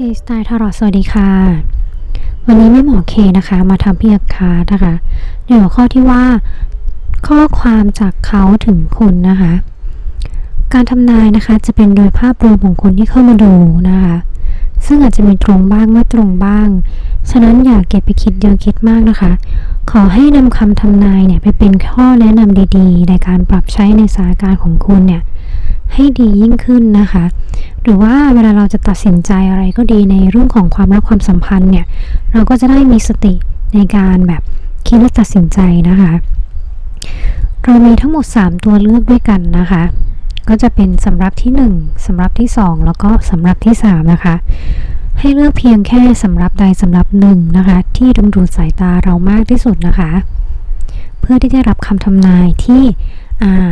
เคสไตล์ทารอสวัสดีค่ะ วันนี้แม่หมอเคนะคะ มาทำเพิยาคาร์นะคะในหัวข้อที่ว่า ข้อความจากเขาถึงคุณนะคะ การทำนายนะคะจะเป็นโดยภาพรวมของคนที่เข้ามาดูนะคะ ซึ่งอาจจะมีตรงบ้างไม่ตรงบ้าง ฉะนั้นอย่าเก็บไปคิดเยอะคิดมากนะคะ ขอให้นำคำทำนายเนี่ยไปเป็นข้อแนะนำดีๆ ในการปรับใช้ในสถานการณ์ของคุณเนี่ย ให้ดียิ่งขึ้นนะคะ หรือว่าเวลาเราจะตัดสินใจอะไรก็ดีในเรื่องของความรักความสัมพันธ์เนี่ย เราก็จะได้มีสติในการแบบคิดและตัดสินใจนะคะ เรามีทั้งหมด 3 ตัวเลือกด้วยกันนะคะ ก็จะเป็นสำรับที่ 1สำรับที่ 2 แล้วก็สำรับที่ 3 นะคะ ให้เลือกเพียงแค่สำรับใดสำรับหนึ่งนะคะ ที่ดึงดูดสายตาเรามากที่สุดนะคะ เพื่อที่จะรับคำทำนายที่อ่า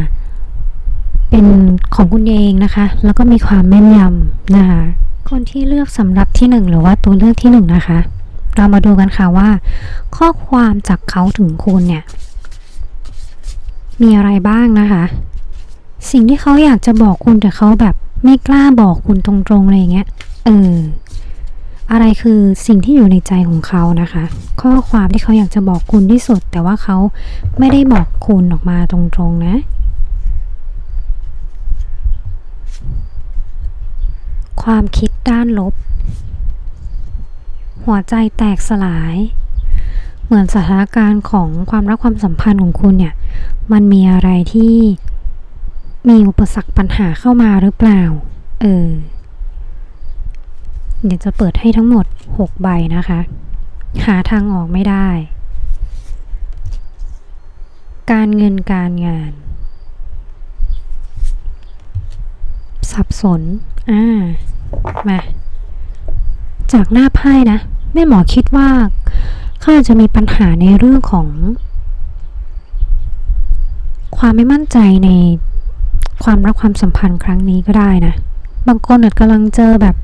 เป็นของคุณเองนะคะ แล้วก็มีความแม่นยำนะคะ คนที่เลือกสำรับที่หนึ่งหรือว่าตัวเลือกที่หนึ่งนะคะ เรามาดูกันค่ะว่า ข้อความจากเขาถึงคุณเนี่ย มีอะไรบ้างนะคะ สิ่งที่เขาอยากจะบอกคุณแต่เขาแบบไม่กล้าบอกคุณตรงๆอะไรอย่างเงี้ย เออ อะไรคือสิ่งที่อยู่ในใจของเขานะคะ ข้อความที่เขาอยากจะบอกคุณที่สุด แต่ว่าเขาไม่ได้บอกคุณออกมาตรงๆนะ ความคิดด้านลบ หัวใจแตกสลาย เหมือนสถานการณ์ของความรักความสัมพันธ์ของคุณเนี่ย มันมีอะไรที่มีอุปสรรคปัญหาเข้ามาหรือเปล่า เออ เดี๋ยวจะเปิดให้ทั้งหมด 6 ใบนะคะ หาทางออกไม่ได้ การเงินการงาน สับสน อ่า มา จากหน้าไพ่นะแม่หมอคิดว่าเขาอาจจะมีปัญหาในเรื่องของ ความไม่มั่นใจในความรักความสัมพันธ์ครั้งนี้ก็ได้นะ บางคนอาจกำลังเจอแบบ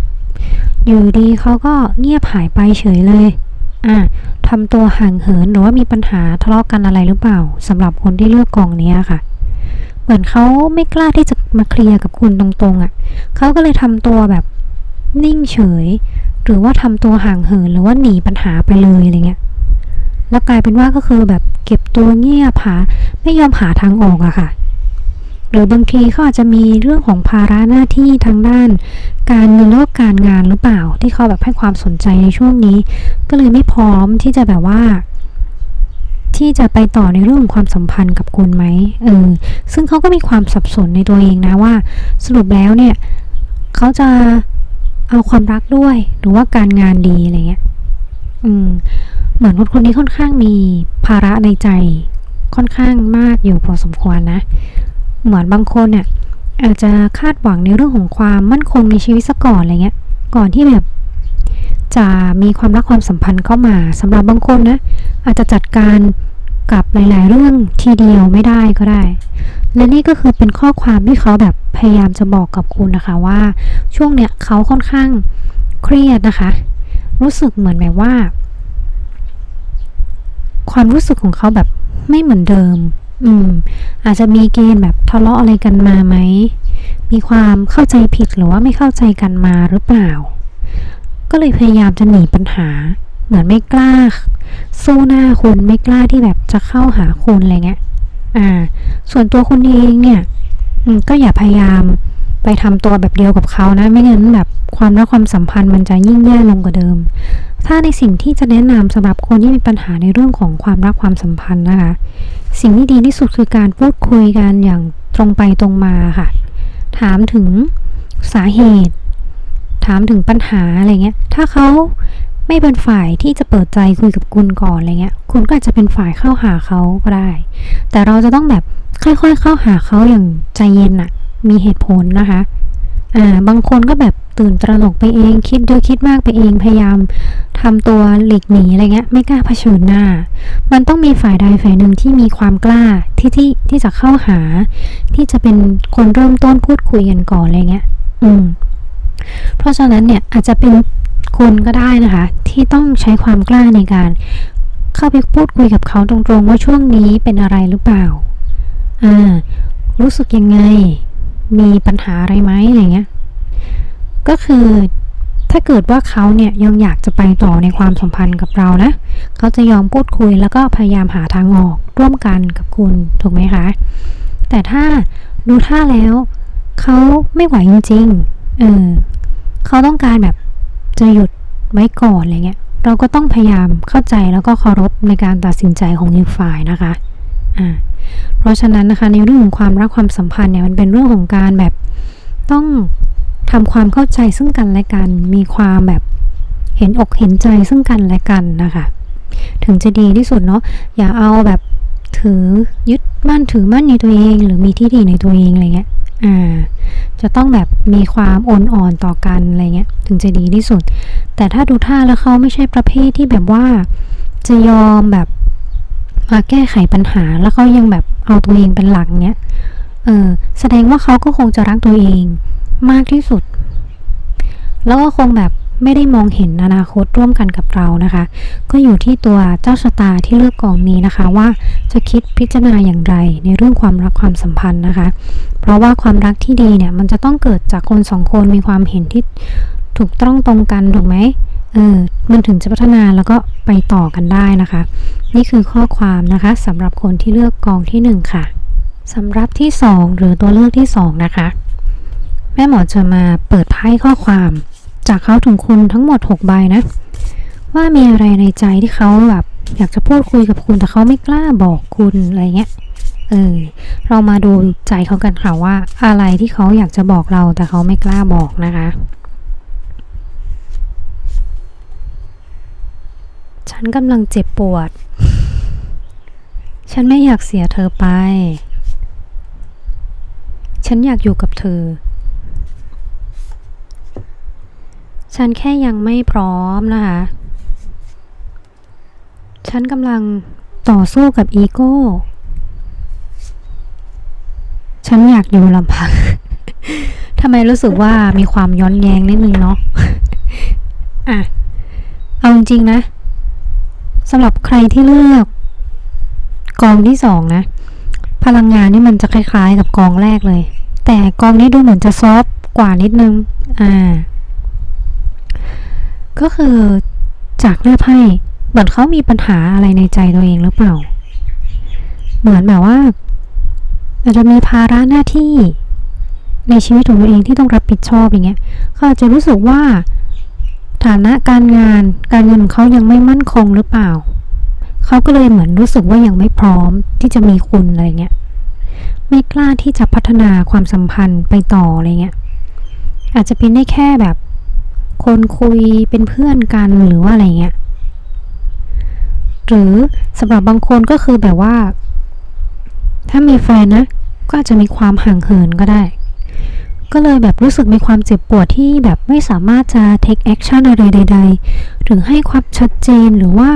อยู่ดีเขาก็เงียบหายไปเฉยเลย อะทำตัวห่างเหินหรือว่ามีปัญหาทะเลาะกันอะไรหรือเปล่าสำหรับคนที่เลือกกองนี้ค่ะ มือนเขาไม่กล้าที่จะมาเคลียร์กับคุณตรงๆอะ่ะเขาก็เลยทำตัวแบบนิ่งเฉย หรือว่าทำตัวห่างเหินหรือว่าหนีปัญหาไปเลยอะไรเงี้ยแล้วกลายเป็นว่าก็คือแบบเก็บตัวเงียบหาไม่ยอมหาทางออกอะค่ะ หรือบางทีเขาอาจจะมีเรื่องของภาระหน้าที่ทางด้าน การเงินแล้วก็การงานหรือเปล่า ที่เขาแบบให้ความสนใจในช่วงนี้ ก็เลยไม่พร้อมที่จะแบบว่า ที่จะไปต่อในเรื่องความสัมพันธ์กับคุณไหมเออซึ่งเขาก็มีความสับสนในตัวเองนะว่า สรุปแล้วเนี่ยเขาจะเอาความรักด้วยหรือว่าการงานดีอะไรเงี้ยอืมเหมือนคนคนนี้ค่อนข้างมีภาระในใจค่อนข้างมากอยู่พอสมควรนะ เหมือนบางคนเนี่ยอาจจะคาดหวังในเรื่องของความมั่นคงในชีวิตซะก่อนอะไรเงี้ย ก่อนที่แบบ จะมีความรักความสัมพันธ์เข้ามาสำหรับบางคนนะอาจจะจัดการกับหลาย ๆ เรื่องทีเดียวไม่ได้ก็ได้ และนี่ก็คือเป็นข้อความที่เขาแบบพยายามจะบอกกับคุณนะคะว่าช่วงเนี้ยเขาค่อนข้างเครียดนะคะ รู้สึกเหมือนแบบว่า ความรู้สึกของเขาแบบไม่เหมือนเดิม อืม อาจจะมีเกณฑ์แบบทะเลาะอะไรกันมาไหม มีความเข้าใจผิดหรือว่าไม่เข้าใจกันมาหรือเปล่า ก็เลยพยายามจะหนีปัญหา เหมือนไม่กล้า สู้หน้าคุณไม่กล้าที่แบบจะเข้าหาคุณอะไรเงี้ย อ่า ส่วนตัวคุณเองเนี่ยก็อย่าพยายามไปทำตัวแบบเดียวกับเขานะ ไม่งั้นแบบความรักความสัมพันธ์มันจะยิ่งแย่ลงกว่าเดิม ถ้าในสิ่งที่จะแนะนำสำหรับคนที่มีปัญหาในเรื่องของความรักความสัมพันธ์นะคะ สิ่งที่ดีที่สุดคือการพูดคุยกันอย่างตรงไปตรงมาค่ะ ถามถึงสาเหตุ ถามถึงปัญหาอะไรเงี้ย ถ้าเขาไม่เป็นฝ่ายที่จะเปิดใจคุยกับคุณก่อนอะไรเงี้ย คุณก็อาจจะเป็นฝ่ายเข้าหาเขาก็ได้ แต่เราจะต้องแบบค่อยๆ เข้าหาเขาอย่างใจเย็นอะมีเหตุผลนะคะ อ่า บางคนก็แบบตื่นตระหนกไปเอง คิดเยอะคิดมากไปเอง พยายามทำตัวหลีกหนีอะไรเงี้ย ไม่กล้าเผชิญหน้า มันต้องมีฝ่ายใดฝ่ายหนึ่งที่มีความกล้าที่ที่ที่จะเข้าหา ที่จะเป็นคนเริ่มต้นพูดคุยกันก่อนอะไรเงี้ย อืม เพราะฉะนั้นเนี่ยอาจจะเป็นคนก็ได้นะคะ ที่ต้องใช้ความกล้าในการ เข้าไปพูดคุยกับเขาตรงๆ ว่าช่วงนี้เป็นอะไรหรือเปล่า อ่า รู้สึกยังไง มีปัญหาอะไรไหมอะไรเงี้ย ก็คือถ้าเกิดว่าเขาเนี่ยยังอยากจะไปต่อในความสัมพันธ์กับเรานะ เขาจะยอมพูดคุยแล้วก็พยายามหาทางออกร่วมกันกับคุณถูกไหมคะ แต่ถ้าดูท่าแล้ว เขาไม่ไหวจริงๆ เออ เขาต้องการแบบจะหยุดไว้ก่อนอะไรเงี้ย เราก็ต้องพยายามเข้าใจแล้วก็เคารพในการตัดสินใจของอีกฝ่ายนะคะ อ่า เพราะฉะนั้นนะคะในเรื่องของความรักความสัมพันธ์เนี่ยมันเป็นเรื่องของการแบบต้องทำความเข้าใจซึ่งกันและกัน มีความแบบเห็นอกเห็นใจซึ่งกันและกันนะคะ ถึงจะดีที่สุดเนาะ อย่าเอาแบบถือยึดมั่นถือมั่นในตัวเอง หรือมีที่ดีในตัวเองอะไรเงี้ย อ่าจะต้องแบบมีความอ่อนอ่อนต่อกันอะไรเงี้ยถึงจะดีที่สุด แต่ถ้าดูท่าแล้วเขาไม่ใช่ประเภทที่แบบว่าจะยอมแบบมาแก้ไขปัญหาแล้วเขายังแบบเอาตัวเองเป็นหลักเนี้ยเออแสดงว่าเขาก็คงจะรักตัวเองมากที่สุด แล้วก็คงแบบ ไม่ได้มองเห็นอนาคตร่วมกันกับเรานะคะ ก็อยู่ที่ตัวเจ้าชะตาที่เลือกกองนี้นะคะ ว่าจะคิดพิจารณาอย่างไรในเรื่องความรักความสัมพันธ์นะคะ เพราะว่าความรักที่ดีเนี่ยมันจะต้องเกิดจากคนสองคนมีความเห็นที่ถูกต้องตรงกันถูกไหมเออมันถึงจะพัฒนาแล้วก็ไปต่อกันได้นะคะ นี่คือข้อความนะคะสำหรับคนที่เลือกกองที่หนึ่งค่ะสำหรับที่สองหรือตัวเลือกที่สองนะคะ แม่หมอจะมาเปิดไพ่ข้อความ จากเขาถึงคุณทั้งหมด 6 ใบนะ ว่ามีอะไรในใจที่เขาแบบอยากจะพูดคุยกับคุณแต่เขาไม่กล้าบอกคุณอะไรเงี้ย เออ เรามาดูใจเขากันค่ะว่า อะไรที่เขาอยากจะบอกเราแต่เขาไม่กล้าบอกนะคะฉันกำลังเจ็บปวด ฉันไม่อยากเสียเธอไป ฉันอยากอยู่กับเธอ ฉันแค่ยังไม่พร้อมนะคะ ฉันกำลังต่อสู้กับอีโก้ ฉันอยากอยู่ลำพัง ทำไมรู้สึกว่ามีความย้อนแย้งนิดนึงเนาะ อะ เอาจริงๆนะสำหรับใครที่เลือก กองที่สองนะ พลังงานนี่มันจะคล้ายๆ กับกองแรกเลย แต่กองนี้ดูเหมือนจะซอฟกว่านิดนึง อ่า ก็คือจากเลือกไพ่เหมือนเขามีปัญหาอะไรในใจตัวเองหรือเปล่า เหมือนแบบว่าอาจจะมีภาระหน้าที่ในชีวิตของตัวเองที่ต้องรับผิดชอบอย่างเงี้ยเขาอาจจะรู้สึกว่าฐานะการงานการเงินของเขายังไม่มั่นคงหรือเปล่า เขาก็เลยเหมือนรู้สึกว่ายังไม่พร้อมที่จะมีคุณอะไรเงี้ย ไม่กล้าที่จะพัฒนาความสัมพันธ์ไปต่ออะไรเงี้ย อาจจะเป็นได้แค่แบบ คนคุยเป็นเพื่อนกันหรือว่าอะไรเงี้ย หรือสำหรับบางคนก็คือแบบว่า ถ้ามีแฟนนะ ก็อาจจะมีความห่างเหินก็ได้ ก็เลยแบบรู้สึกมีความเจ็บปวดที่แบบไม่สามารถจะ take action อะไรใด ๆ หรือให้ความชัดเจนหรือว่า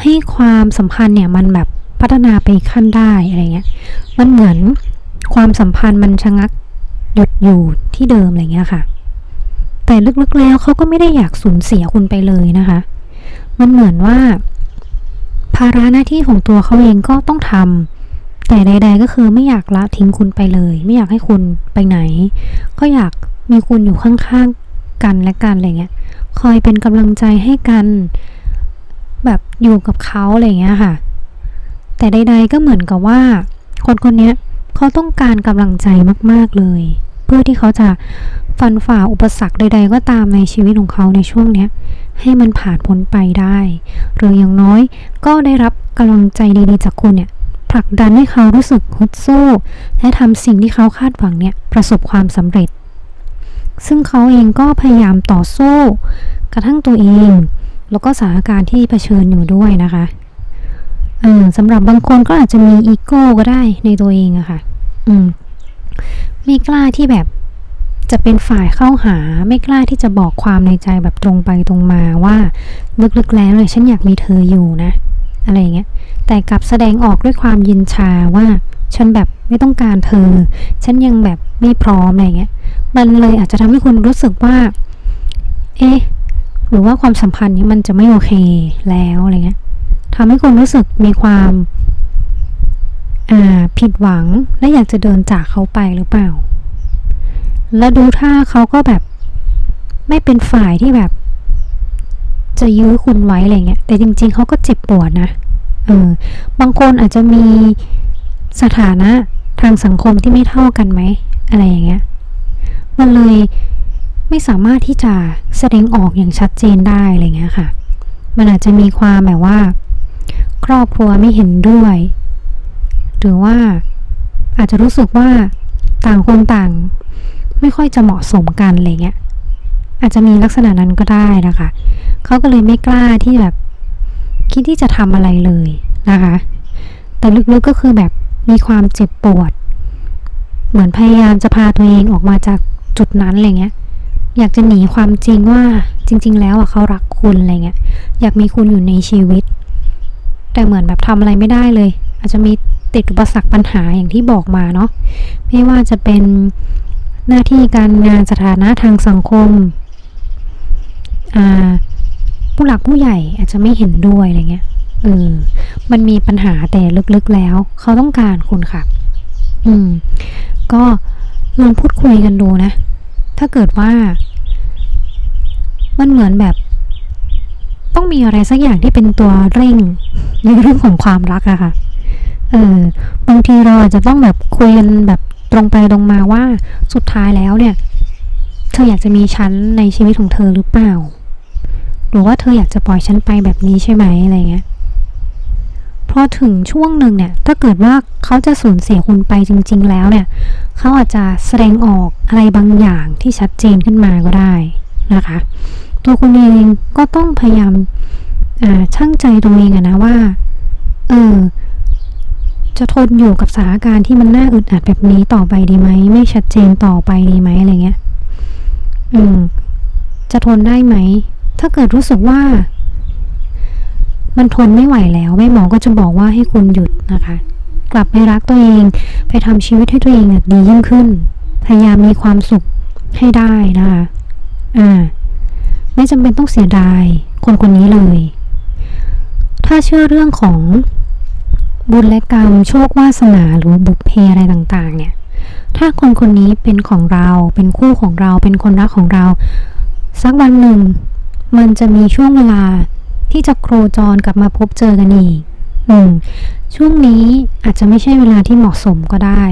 ให้ความสัมพันธ์เนี่ยมันแบบพัฒนาไปอีกขั้นได้อะไรเงี้ย มันเหมือนความสัมพันธ์มันชะงักหยุดอยู่ที่เดิมอะไรเงี้ยค่ะ แต่ลึกๆแล้วเขาก็ไม่ได้อยากสูญเสียคุณไปเลยนะคะ มันเหมือนว่า ภาระหน้าที่ของตัวเขาเองก็ต้องทำแต่ใด ๆ ก็คือไม่อยากละทิ้งคุณไปเลย ไม่อยากให้คุณไปไหน ก็อยากมีคุณอยู่ข้างๆกันและกันอะไรเงี้ย คอยเป็นกำลังใจให้กัน แบบอยู่กับเขาอะไรเงี้ยค่ะ แต่ใด ๆ ก็เหมือนกับว่า คนคนนี้เขาต้องการกำลังใจมากๆเลย เพื่อที่เขาจะฟันฝ่าอุปสรรคใด ๆ ก็ตามในชีวิตของเขาในช่วงเนี้ยให้มันผ่านพ้นไปได้ หรืออย่างน้อยก็ได้รับกำลังใจดีๆจากคุณเนี่ยผลักดันให้เขารู้สึกฮึดสู้ และทำสิ่งที่เขาคาดหวังเนี่ยประสบความสำเร็จ ซึ่งเขาเองก็พยายามต่อสู้ กระทั่งตัวเอง แล้วก็สถานการณ์ที่เผชิญอยู่ด้วยนะคะสำหรับบางคนก็อาจจะมีอีโก้ก็ได้ในตัวเองอะค่ะ อืม ไม่กล้าที่แบบจะเป็นฝ่ายเข้าหาไม่กล้าที่จะบอกความในใจแบบตรงไปตรงมาว่าลึกๆแล้วเนี่ยฉันอยากมีเธออยู่นะ อะไรเงี้ยแต่กลับแสดงออกด้วยความยินชาว่าฉันแบบไม่ต้องการเธอ ฉันยังแบบไม่พร้อมอะไรเงี้ยมันเลยอาจจะทำให้คุณรู้สึกว่า เอ๊ะหรือว่าความสัมพันธ์นี้มันจะไม่โอเคแล้วอะไรเงี้ยทำให้คุณรู้สึกมีความ อ่าผิดหวังและอยากจะเดินจากเขาไปหรือเปล่า แล้วดูท่าเขาก็แบบไม่เป็นฝ่ายที่แบบ จะยื้อคุณไว้อะไรเงี้ย แต่จริง ๆเขาก็เจ็บปวดนะเออบางคนอาจจะมีสถานะทางสังคมที่ไม่เท่ากันไหม อะไรอย่างเงี้ย มันเลยไม่สามารถที่จะแสดงออกอย่างชัดเจนได้อะไรเงี้ยค่ะ มันอาจจะมีความแบบว่า ครอบครัวไม่เห็นด้วย หรือว่าอาจจะรู้สึกว่าต่างคนต่าง ไม่ค่อยจะเหมาะสมกันอะไรเงี้ยอาจจะมีลักษณะนั้นก็ได้นะคะเขาก็เลยไม่กล้าที่แบบ คิดที่จะทำอะไรเลยนะคะ แต่ลึกๆก็คือแบบมีความเจ็บปวด เหมือนพยายามจะพาตัวเองออกมาจากจุดนั้นอะไรเงี้ยอยากจะหนีความจริงว่าจริง ๆ แล้วอะเขารักคุณอะไรเงี้ยอยากมีคุณอยู่ในชีวิต แต่เหมือนแบบทำอะไรไม่ได้เลย อาจจะมี ติดอุปสรรคปัญหาอย่างที่บอกมาเนาะไม่ว่าจะเป็นหน้าที่การงานสถานะทางสังคมอาผู้หลักผู้ใหญ่อาจจะไม่เห็นด้วยอะไรเงี้ยเออมันมีปัญหาแต่ลึกๆแล้ว เขาต้องการคุณค่ะ อืม ก็ลองพูดคุยกันดูนะ ถ้าเกิดว่า มันเหมือนแบบ ต้องมีอะไรสักอย่างที่เป็นตัวเร่งในเรื่องของความรักอะค่ะ เออบางทีเราอาจจะต้องแบบคุยกันแบบตรงไปตรงมาว่าสุดท้ายแล้วเนี่ย เธออยากจะมีฉันในชีวิตของเธอหรือเปล่า หรือว่าเธออยากจะปล่อยฉันไปแบบนี้ใช่ไหมอะไรเงี้ยพอถึงช่วงหนึ่งเนี่ย ถ้าเกิดว่าเขาจะสูญเสียคุณไปจริง ๆ แล้วเนี่ย เขาอาจจะแสดงออกอะไรบางอย่างที่ชัดเจนขึ้นมาก็ได้นะคะ ตัวคุณเองก็ต้องพยายามช่างใจตัวเองอะนะว่า เออ จะทนอยู่กับสถานการณ์ที่มันน่าอึดอัดแบบนี้ต่อไปดีไหม ไม่ชัดเจนต่อไปดีไหมอะไรเงี้ย อืม จะทนได้ไหม ถ้าเกิดรู้สึกว่า มันทนไม่ไหวแล้วแม่หมอก็จะบอกว่าให้คุณหยุดนะคะ กลับไปรักตัวเอง ไปทำชีวิตให้ตัวเองดียิ่งขึ้น พยายามมีความสุขให้ได้นะคะอ่า ไม่จำเป็นต้องเสียดาย คนคนนี้เลย ถ้าเชื่อเรื่องของ บุญและกรรมโชควาสนาหรือบุพเพอะไรต่างๆ เนี่ย ถ้าคนคนนี้เป็นของเราเป็นคู่ของเราเป็นคนรักของเรา สักวันหนึ่ง มันจะมีช่วงเวลาที่จะโครจรกลับมาพบเจอกันอีกอืมช่วงนี้อาจจะไม่ใช่เวลาที่เหมาะสมก็ได้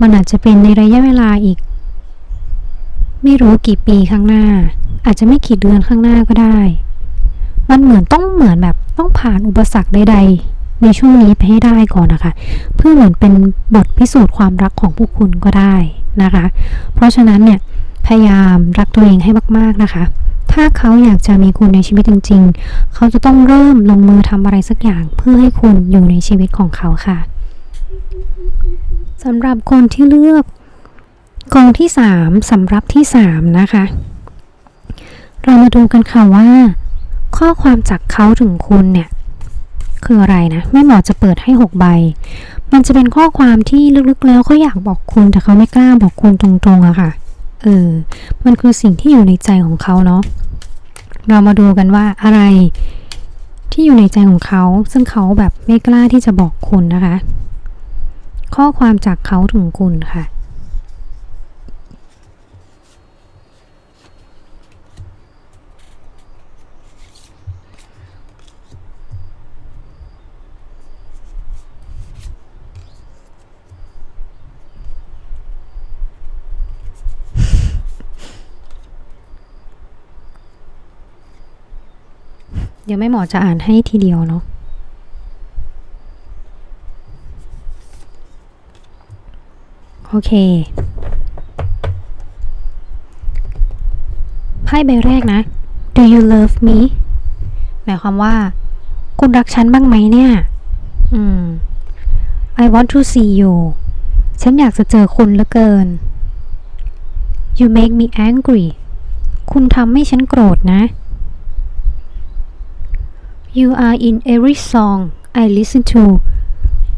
มันอาจจะเป็นในระยะเวลาอีก ไม่รู้กี่ปีข้างหน้า อาจจะไม่กี่เดือนข้างหน้าก็ได้ มันเหมือนต้องเหมือนแบบต้องผ่านอุปสรรคใดๆ ในช่วงนี้ไปให้ได้ก่อนนะคะ เพื่อเหมือนเป็นบทพิสูจน์ความรักของพวกคุณก็ได้นะคะ เพราะฉะนั้นเนี่ยพยายามรักตัวเองให้มาก ๆนะคะ ถ้าเขาอยากจะมีคุณในชีวิตจริง ๆ เขาจะต้องเริ่มลงมือทำอะไรสักอย่าง เพื่อให้คุณอยู่ในชีวิตของเขาค่ะสำหรับคนที่เลือกกองที่ 3 สำหรับที่ 3 นะคะ เรามาดูกันค่ะว่า ข้อความจากเขาถึงคุณเนี่ย คืออะไรนะแม่หมอจะเปิดให้ 6 ใบ มันจะเป็นข้อความที่ลึกๆแล้วเขาอยากบอกคุณแต่เขาไม่กล้าบอกคุณตรงๆอะค่ะ เออ มันคือสิ่งที่อยู่ในใจของเขาเนาะ เรามาดูกันว่าอะไรที่อยู่ในใจของเขา ซึ่งเขาแบบไม่กล้าที่จะบอกคุณนะคะ ข้อความจากเขาถึงคุณค่ะ เดี๋ยวแม่หมอจะอ่านให้ทีเดียวเนาะโอเคไพ่ใบแรกนะ Do you love me หมายความว่า คุณรักฉันบ้างไหมเนี่ย อืม I want to see you ฉันอยากจะเจอคุณเหลือเกิน You make me angry คุณทำให้ฉันโกรธนะ You are in every song I listen to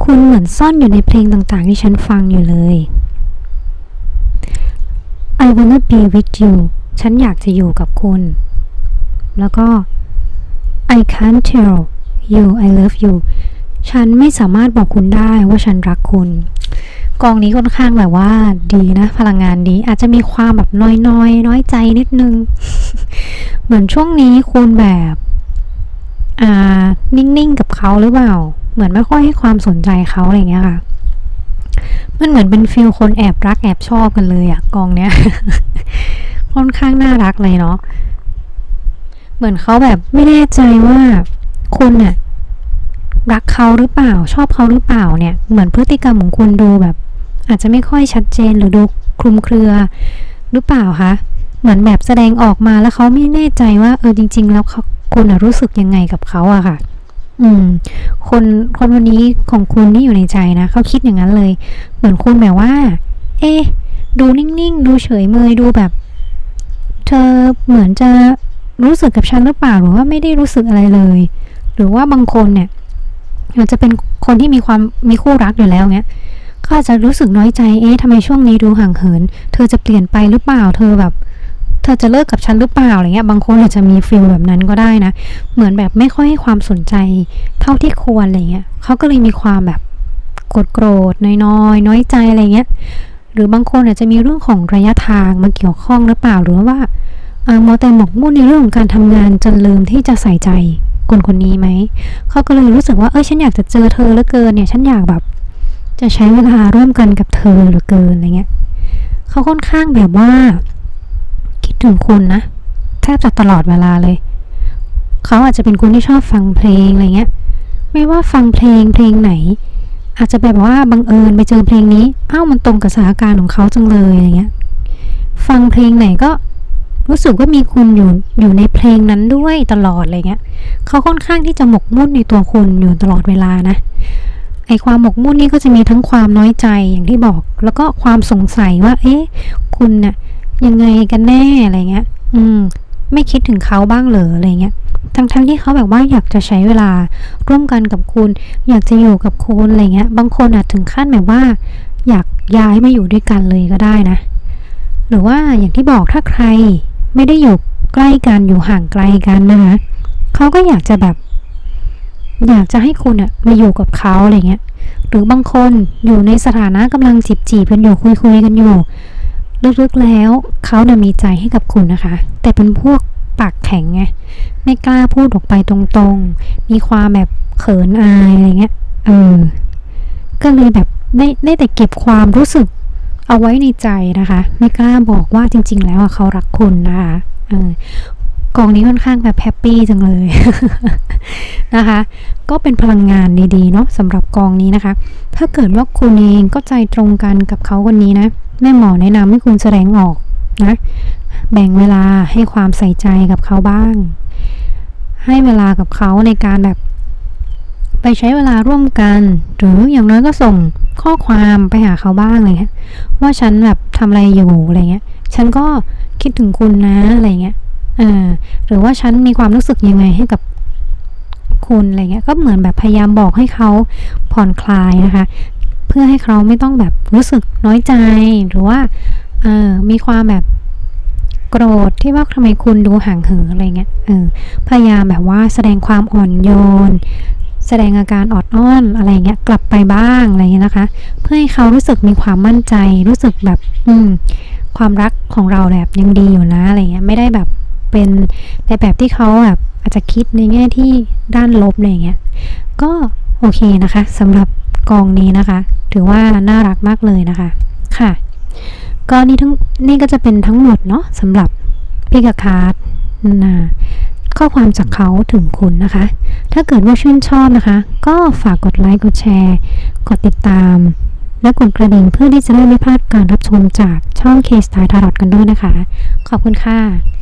คุณเหมือนซ่อนอยู่ในเพลงต่างๆ ที่ฉันฟังอยู่เลย I wanna be with you ฉันอยากจะอยู่กับคุณ แล้วก็ I can't tell you I love you ฉันไม่สามารถบอกคุณได้ว่าฉันรักคุณ กองนี้ค่อนข้างแบบว่าดีนะ พลังงานดีอาจจะมีความแบบน้อยๆ น้อยน้อยใจนิดนึง เหมือนช่วงนี้คุณแบบ นิ่งๆกับเขาหรือเปล่า เหมือนไม่ค่อยให้ความสนใจเขาอะไรเงี้ยค่ะ มันเหมือนเป็นฟิลคนแอบรักแอบชอบกันเลยอะกองเนี้ย ค่อนข้างน่ารักเลยเนาะ เหมือนเขาแบบไม่แน่ใจว่าคุณน่ะรักเขาหรือเปล่า ชอบเขาหรือเปล่าเนี่ย เหมือนพฤติกรรมของคุณดูแบบ อาจจะไม่ค่อยชัดเจนหรือดูคลุมเครือ หรือเปล่าคะเหมือนแบบแสดงออกมาแล้วเขาไม่แน่ใจว่าเออจริง ๆ แล้วคุณน่ะรู้สึกยังไงกับเขาอะค่ะ อืม คนคนวันนี้ของคุณที่อยู่ในใจนะเขาคิดอย่างนั้นเลย เหมือนคุณแบบว่า เอ๊ะดูนิ่งๆ ดูเฉยเมยดูแบบ เธอเหมือนจะรู้สึกกับฉันหรือเปล่าหรือว่าไม่ได้รู้สึกอะไรเลย หรือว่าบางคนเนี่ยอาจจะเป็นคนที่มีความมีคู่รักอยู่แล้วเงี้ยเขาอาจจะรู้สึกน้อยใจเอ๊ะทำไมช่วงนี้ดูห่างเหิน เธอจะเปลี่ยนไปหรือเปล่า เธอแบบ เธอจะเลิกกับฉันหรือเปล่าอะไรเงี้ยบางคนอาจจะมีฟีลแบบนั้นก็ได้นะ เหมือนแบบไม่ค่อยให้ความสนใจเท่าที่ควรอะไรเงี้ยเขาก็เลยมีความแบบโกรธโกรธน้อยๆน้อยใจอะไรเงี้ยหรือบางคนอาจจะมีเรื่องของระยะทางมาเกี่ยวข้องหรือเปล่าหรือว่าอ่ามัวแต่หมกมุ่นในเรื่องของการทำงานจนลืมที่จะใส่ใจคนคนนี้ไหม เขาก็เลยรู้สึกว่า เอ้ย ฉันอยากจะเจอเธอเหลือเกินเนี่ย ฉันอยากแบบ จะใช้เวลาร่วมกันกับเธอเหลือเกินอะไรเงี้ย เขาค่อนข้างแบบว่า คิดถึงคุณนะแทบจะตลอดเวลาเลย เขาอาจจะเป็นคนที่ชอบฟังเพลงอะไรเงี้ย ไม่ว่าฟังเพลงเพลงไหน อาจจะแบบว่าบังเอิญไปเจอเพลงนี้อ้าวมันตรงกับสถานการณ์ของเขาจังเลยอะไรเงี้ย ฟังเพลงไหนก็รู้สึกว่ามีคุณอยู่อยู่ในเพลงนั้นด้วยตลอดอะไรเงี้ย เขาค่อนข้างที่จะหมกมุ่นในตัวคุณอยู่ตลอดเวลานะ ไอความหมกมุ่นนี่ก็จะมีทั้งความน้อยใจอย่างที่บอก แล้วก็ความสงสัยว่า เอ๊ะ คุณเน่ะ ยังไงกันแน่อะไรเงี้ย อืม ไม่คิดถึงเขาบ้างเหรออะไรเงี้ย ทั้งๆทที่เขาแบบว่าอยากจะใช้เวลาร่วมกันกับคุณ อยากจะอยู่กับคุณอะไรเงี้ย บางคนอาจถึงขั้นแบบว่า อยากย้ายมาอยู่ด้วยกันเลยก็ได้นะ หรือว่าอย่างที่บอกถ้าใครไม่ได้อยู่ใกล้กันอยู่ห่างไกลกันนะคะเขาก็อยากจะแบบ อยากจะให้คุณอะมาอยู่กับเขาอะไรเงี้ย หรือบางคนอยู่ในสถานะกำลังจีบจีบกันอยู่คุยคุยกันอยู่ ลึกๆแล้วเขาน่ะมีใจให้กับคุณนะคะ แต่เป็นพวกปากแข็งไงไม่กล้าพูดออกไปตรงๆ มีความแบบเขินอายอะไรเงี้ยเออก็เลยแบบได้ได้แต่เก็บความรู้สึกเอาไว้ในใจนะคะ ไม่กล้าบอกว่าจริง ๆ แล้วเขารักคุณนะคะ กองนี้ค่อนข้างแบบแฮปปี้จังเลยนะคะ ก็เป็นพลังงานดีๆเนาะสำหรับกองนี้นะคะ ถ้าเกิดว่าคุณเองก็ใจตรงกันกับเขาคนนี้นะแม่หมอแนะนำให้คุณแสดงออกนะแบ่งเวลาให้ความใส่ใจกับเขาบ้าง ให้เวลากับเขาในการแบบ ไปใช้เวลาร่วมกัน หรืออย่างน้อยก็ส่งข้อความไปหาเขาบ้างอะไรเงี้ยว่าฉันแบบทำอะไรอยู่อะไรเงี้ย ฉันก็คิดถึงคุณนะอะไรเงี้ย ออหรือว่าฉันมีความรู้สึกยังไงให้กับคุณอะไรเงี้ยก็เหมือนแบบพยายามบอกให้เขาผ่อนคลายนะคะ เพื่อให้เขาไม่ต้องแบบรู้สึกน้อยใจหรือว่าเออมีความแบบโกรธที่ว่าทำไมคุณดูห่างเหินอะไรเงี้ยเออพยายามแบบว่าแสดงความอ่อนโยน แสดงอาการออดอ้อนอะไรเงี้ยกลับไปบ้างอะไรเงี้ยนะคะ เพื่อให้เขารู้สึกมีความมั่นใจ รู้สึกแบบอืมความรักของเราแบบยังดีอยู่นะอะไรเงี้ยไม่ได้แบบ เป็นในแบบที่เขาแบบอาจจะคิดในแง่ที่ด้านลบอะไรเงี้ยก็โอเคนะคะสำหรับกองนี้นะคะ ถือว่าน่ารักมากเลยนะคะค่ะ ก็นี่ทั้งนี่ก็จะเป็นทั้งหมดเนาะสำหรับพิกาคาร์ดนะข้อความจากเขาถึงคุณนะคะ ถ้าเกิดว่าชื่นชอบนะคะ ก็ฝากกดไลค์ กดแชร์ กดติดตาม และกดกระดิ่งเพื่อที่จะได้ไม่พลาดการรับชมจากช่อง K Style Tarot กันด้วยนะคะ ขอบคุณค่ะ